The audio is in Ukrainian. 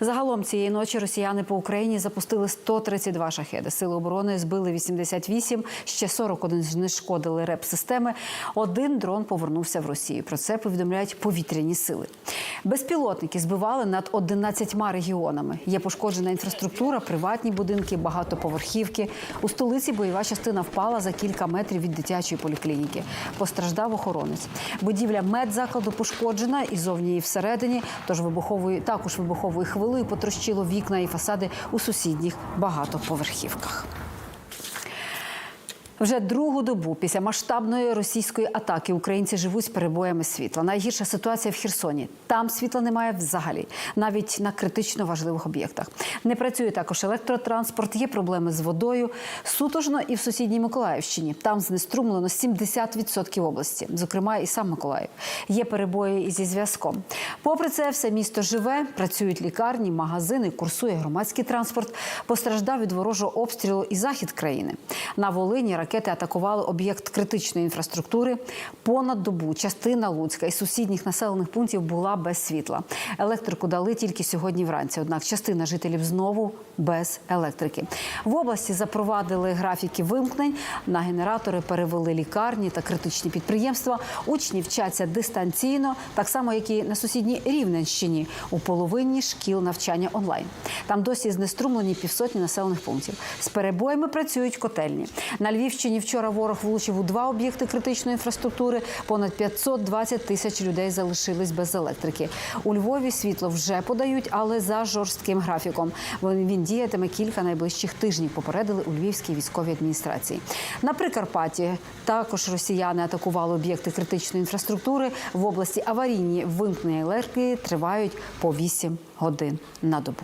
Загалом цієї ночі росіяни по Україні запустили 132 шахеди. Сили оборони збили 88, ще 41 знешкодили реп-системи. Один дрон повернувся в Росію. Про це повідомляють повітряні сили. Безпілотники збивали над 11 регіонами. Є пошкоджена інфраструктура, приватні будинки, багатоповерхівки. У столиці бойова частина впала за кілька метрів від дитячої поліклініки. Постраждав охоронець. Будівля медзакладу пошкоджена і зовні і всередині. Тож вибухової також хвилею потрощило вікна і фасади у сусідніх багатоповерхівках. Вже другу добу після масштабної російської атаки українці живуть з перебоями світла. Найгірша ситуація в Херсоні. Там світла немає взагалі, навіть на критично важливих об'єктах. Не працює також електротранспорт, є проблеми з водою. Сутожно і в сусідній Миколаївщині. Там знеструмлено 70% області, зокрема і сам Миколаїв. Є перебої зі зв'язком. Попри це, все місто живе, працюють лікарні, магазини, курсує громадський транспорт. Постраждав від ворожого обстрілу і захід країни. На Волині ракети атакували об'єкт критичної інфраструктури. Понад добу частина Луцька і сусідніх населених пунктів була без світла. Електрику дали тільки сьогодні вранці. Однак частина жителів знову без електрики. В області запровадили графіки вимкнень. На генератори перевели лікарні та критичні підприємства. Учні вчаться дистанційно, так само як і на сусідній Рівненщині. У половині шкіл навчання онлайн. Там досі знеструмлені півсотні населених пунктів. З перебоями працюють котельні. На Львівщині вчора ворог влучив у два об'єкти критичної інфраструктури. Понад 520 тисяч людей залишились без електрики. У Львові світло вже подають, але за жорстким графіком. Він діятиме кілька найближчих тижнів. Попередили у Львівській військовій адміністрації. На Прикарпатті також росіяни атакували об'єкти критичної інфраструктури. В області аварійні вимкнення електрики тривають по 8 годин на добу.